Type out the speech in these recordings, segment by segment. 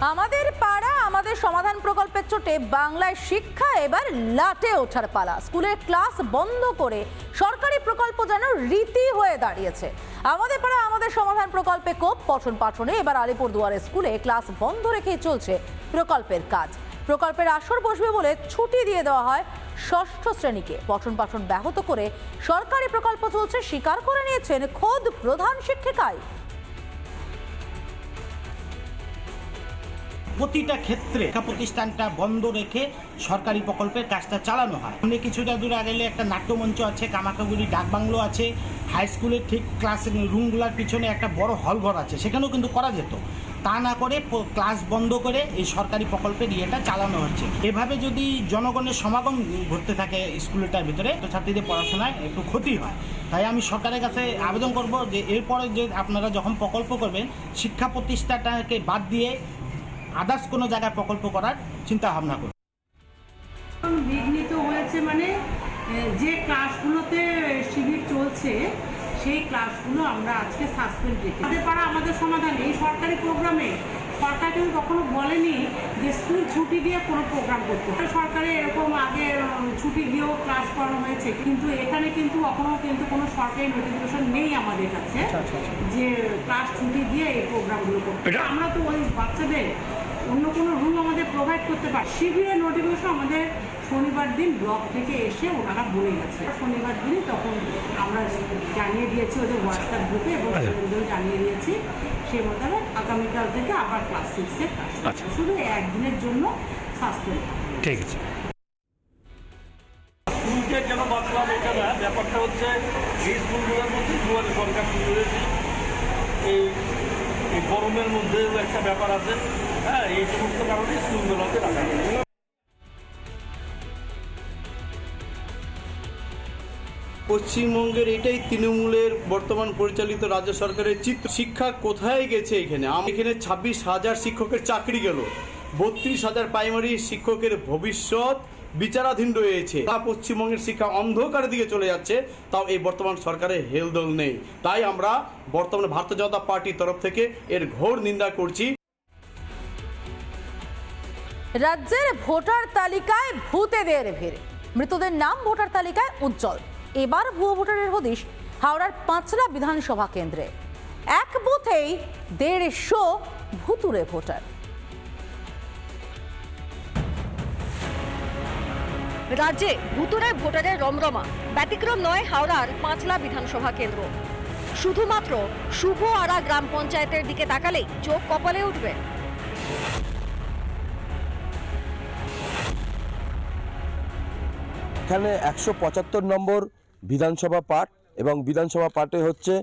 আমাদের পাড়া, আমাদের সমাধান প্রকল্পের চোটে বাংলায় শিক্ষা এবার লাটে ওঠার পালা। স্কুলের ক্লাস বন্ধ করে সরকারি প্রকল্প যেন রীতি হয়ে দাঁড়িয়েছে। আমাদের পাড়া, আমাদের সমাধান প্রকল্পে কোপ পঠন পাঠনে এবার আলিপুরদুয়ারের স্কুলে ক্লাস বন্ধ রেখেই চলছে প্রকল্পের কাজ। প্রকল্পের আসর বসবে বলে ছুটি দিয়ে দেওয়া হয় ষষ্ঠ শ্রেণীকে। পঠন পাঠন ব্যাহত করে সরকারি প্রকল্প চলছে, স্বীকার করে নিয়েছেন খোদ প্রধান শিক্ষিকাই। প্রতিটা ক্ষেত্রে প্রতিষ্ঠানটা বন্ধ রেখে সরকারি প্রকল্পের কাজটা চালানো হয়। সামনে কিছুটা দূরে গেলে একটা নাট্যমঞ্চ আছে কামাকাগুড়ি ডাকবাংলো আছে হাই স্কুলের ঠিক ক্লাস রুমগুলোর পিছনে একটা বড় হল ঘর আছে, সেখানেও কিন্তু করা যেত। তা না করে ক্লাস বন্ধ করে এই সরকারি প্রকল্পের ইয়েটা চালানো হচ্ছে। এভাবে যদি জনগণের সমাগম ঘটতে থাকে স্কুলটার ভিতরে তো ছাত্রীদের পড়াশোনায় একটু ক্ষতি হয়। তাই আমি সরকারের কাছে আবেদন করব যে, এরপরে যে আপনারা যখন প্রকল্প করবেন, শিক্ষা প্রতিষ্ঠানটাকে বাদ দিয়ে আদার্স কোনো জায়গায় প্রকল্প করার চিন্তা ভাবনা করুন বিঘ্নিত হয়েছে মানে যে ক্লাসগুলোতে শিবির চলছে সেই ক্লাসগুলো আমরা আজকে সাসপেন্ড রেখে আমাদের পাড়া আমাদের সমাধান এই সরকারি প্রোগ্রামে সরকার কিন্তু কখনো বলেনি যে স্কুল ছুটি দিয়ে কোনো প্রোগ্রাম করতে হবে। সরকারে এরকম আগে ছুটি দিয়েও ক্লাস করানো হয়েছে। কিন্তু এখানে কিন্তু কখনো কিন্তু কোনো সরকারি নোটিফিকেশন নেই আমাদের কাছে যে ক্লাস ছুটি দিয়ে এই প্রোগ্রামগুলো করতে আমরা তো ওই বাচ্চাদের অন্য কোনো রুম আমাদের প্রোভাইড করতে পারি। শিবিরের নোটিফিকেশন আমাদের শনিবার দিন ব্লক থেকে এসে ওনারা বলে গেছে। শনিবার দিনই তখন আমরা জানিয়ে দিয়েছি ওদের হোয়াটসঅ্যাপ গ্রুপে এবং স্টুডেন্টদেরও জানিয়ে দিয়েছি। সেই মোতাবেক আগামীকাল থেকে আবার ক্লাস সিক্সে ক্লাস আচ্ছা। শুধু একদিনের জন্য সাসপেন্ড ঠিক আছে। স্কুলকে কেন বাঁচলাম এটা না? ব্যাপারটা হচ্ছে এই স্কুলগুলোর মধ্যে দুয়ারে সরকার শুরু করেছে এই এই গরমের মধ্যে একটা ব্যাপার আছে। হ্যাঁ এই সমস্ত কারণে রাখা পশ্চিমবঙ্গের এটাই তৃণমূলের বর্তমান পরিচালিত রাজ্য সরকারের চিত্র। শিক্ষা কোথায় গেছে এখানে? এখানে ছাব্বিশ হাজার শিক্ষকের চাকরি গেল। বত্রিশ হাজার প্রাইমারি শিক্ষকের ভবিষ্যৎ বিচারাধীন রয়েছে। তা পশ্চিমবঙ্গের শিক্ষা অন্ধকারের দিকে চলে যাচ্ছে, তাও এই বর্তমান সরকারের হেলদোল নেই। তাই আমরা বর্তমানে ভারতীয় জনতা পার্টির তরফ থেকে এর ঘোর নিন্দা করছি। রাজ্যের ভোটার তালিকায় ভূতেদের ভিড়। মৃতদের নাম ভোটার তালিকায় উজ্জ্বল। এবার ভুয়ো ভোটারের হদিশ, হাওড়ার পাঁচলা বিধানসভা কেন্দ্রে। এক বুথেই দেড়শো ভুতুরে ভোটার। রাজ্যে ভুতুরে ভোটারের রমরমা। ব্যতিক্রম নয় হাওড়ার পাঁচলা বিধানসভা কেন্দ্র। শুধুমাত্র শুভ আড়া গ্রাম পঞ্চায়েতের দিকে তাকালেই চোখ কপালে উঠবে। এখানে একশো পঁচাত্তর নম্বর বিধানসভা পার্ট এবং বিধানসভা পার্টে হচ্ছে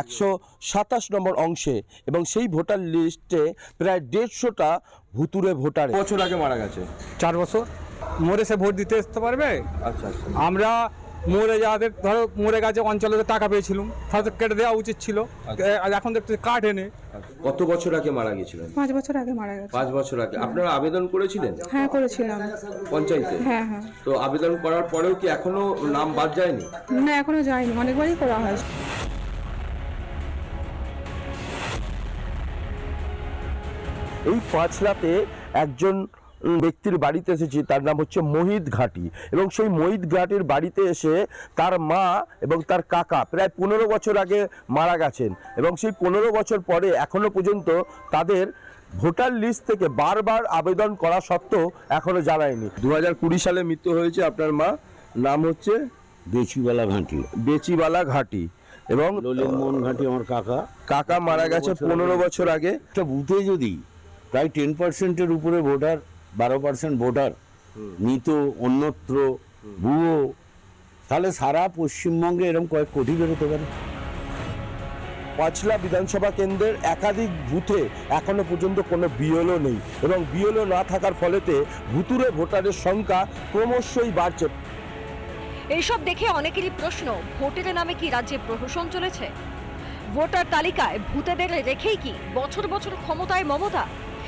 একশো সাতাশ নম্বর অংশে এবং সেই ভোটার লিস্টে প্রায় দেড়শোটা ভুতুরে ভোটার। বছর আগে মারা গেছে? চার বছর। মোড়ে সে ভোট দিতে আসতে পারবে? আচ্ছা আচ্ছা। আমরা মোড়ে যাদের ধরো মোড়ে গেছে অঞ্চলে টাকা পেয়েছিলাম তাহলে তো কেটে দেওয়া উচিত ছিল। আর এখন দেখতে কাঠ এনে। কত বছর আগে মারা গেছিলেন? পাঁচ বছর আগে মারা গেছে। পাঁচ বছর আগে। আপনারা আবেদন করেছিলেন? হ্যাঁ করেছিলাম। পঞ্চায়েতে? হ্যাঁ হ্যাঁ। তো আবেদন করার পরেও কি এখনও নাম বাদ যায়নি? না এখনও যায়নি। অনেকবারই করা হয়েছে এই পাঁচলাতে একজন ব্যক্তির বাড়িতে এসেছি তার নাম হচ্ছে মোহিত ঘাটি। এবং সেই মোহিত ঘাটির বাড়িতে এসে তার মা এবং তার কাকা প্রায় পনেরো বছর আগে মারা গেছেন। এবং সেই পনেরো বছর পরে এখনও পর্যন্ত তাদের ভোটার লিস্ট থেকে বারবার আবেদন করা সত্ত্বেও এখনও জানায়নি। দু হাজার কুড়ি সালে মৃত্যু হয়েছে আপনার মা নাম হচ্ছে বেচিবালা ঘাঁটি। বেচিবালা ঘাটি। এবং ললিত মোহন ঘাঁটি আমার কাকা। কাকা মারা গেছে পনেরো বছর আগে। একটা বুথে যদি প্রায় টেন পার্সেন্টের উপরে ভোটার বারো পার্সেন্ট ভোটার মৃত অন্যত্র ভুয়ো তাহলে সারা পশ্চিমবঙ্গে এরকম কয়েক কোটি বেরোতে পারে। পাঁচলা বিধানসভা কেন্দ্রের একাধিক বুথে এখনও পর্যন্ত কোনো বিএলও নেই এবং বিএলও না থাকার ফলেতে ভুতুরে ভোটারের সংখ্যা ক্রমশই বাড়ছে। এইসব দেখে অনেকেরই প্রশ্ন ভোটের নামে কি রাজ্যে প্রহসন চলেছে? ভোটার তালিকায় ভূতেদের রেখেই কি বছর বছর ক্ষমতায় মমতা?